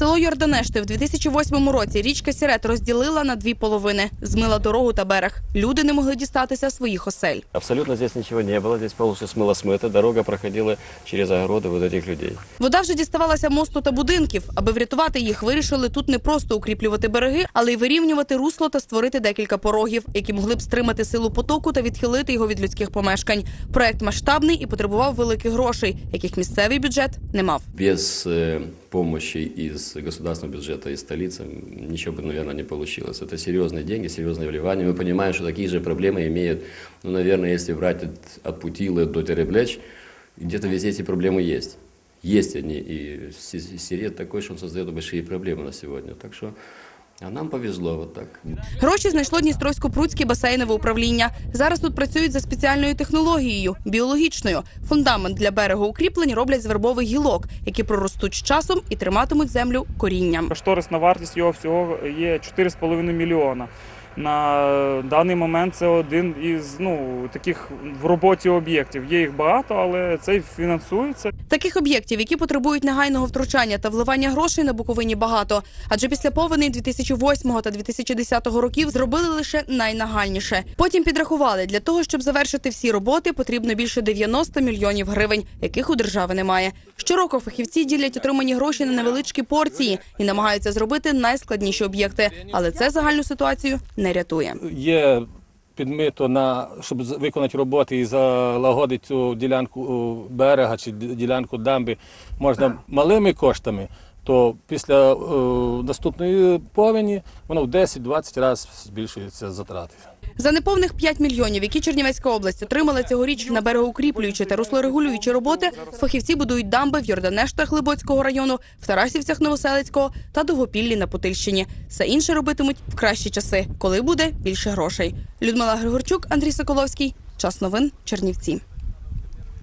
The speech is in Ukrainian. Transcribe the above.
Село Йорданешти в 2008 році річка Сірет розділила на дві половини, змила дорогу та берег. Люди не могли дістатися своїх осель. Абсолютно здесь ничего не было, здесь полностью смыло смыто, дорога проходила через огороды вот этих людей. Вода вже діставалася мосту та будинків. Аби врятувати їх, вирішили тут не просто укріплювати береги, але й вирівнювати русло та створити декілька порогів, які могли б стримати силу потоку та відхилити його від людських помешкань. Проект масштабний і потребував великих грошей, яких місцевий бюджет не мав. Без э, помощи из государственного бюджета и столицы ничего бы, наверное, не получилось. Это серьезные деньги, серьезные вливания. Мы понимаем, что такие же проблемы имеют, ну, наверное, если брать от, от Путилы до Тереблеч, где-то везде эти проблемы есть. Есть они, и Си- Сирет такой, что он создает большие проблемы на сегодня. Так что, а нам повезло отак. Гроші знайшло Дністровсько-Пруцьке басейнове управління. Зараз тут працюють за спеціальною технологією біологічною. Фундамент для берегоукріплень роблять з вербових гілок, які проростуть з часом і триматимуть землю корінням. Кошторисна вартість його всього є 4,5 мільйона. На даний момент це один із ну таких в роботі об'єктів. Є їх багато, але цей фінансується. Таких об'єктів, які потребують негайного втручання та вливання грошей на Буковині багато. Адже після повеней 2008 та 2010 років зробили лише найнагальніше. Потім підрахували, для того, щоб завершити всі роботи, потрібно більше 90 мільйонів гривень, яких у держави немає. Щороку фахівці ділять отримані гроші на невеличкі порції і намагаються зробити найскладніші об'єкти. Але це загальну ситуацію не рятує. є підмито на щоб з- виконати роботи і залагодити цю ділянку берега чи ділянку дамби можна малими коштами, то після о, наступної повені воно в 10-20 разів збільшується затрати. За неповних 5 мільйонів, які Чернівецька область отримала цьогоріч на берегоукріплюючі та руслорегулюючі роботи, фахівці будують дамби в Йорданештах Глибоцького району, в Тарасівцях Новоселицького та Довгопіллі на Путильщині. Все інше робитимуть в кращі часи, коли буде більше грошей. Людмила Григорчук, Андрій Соколовський. Час новин Чернівці.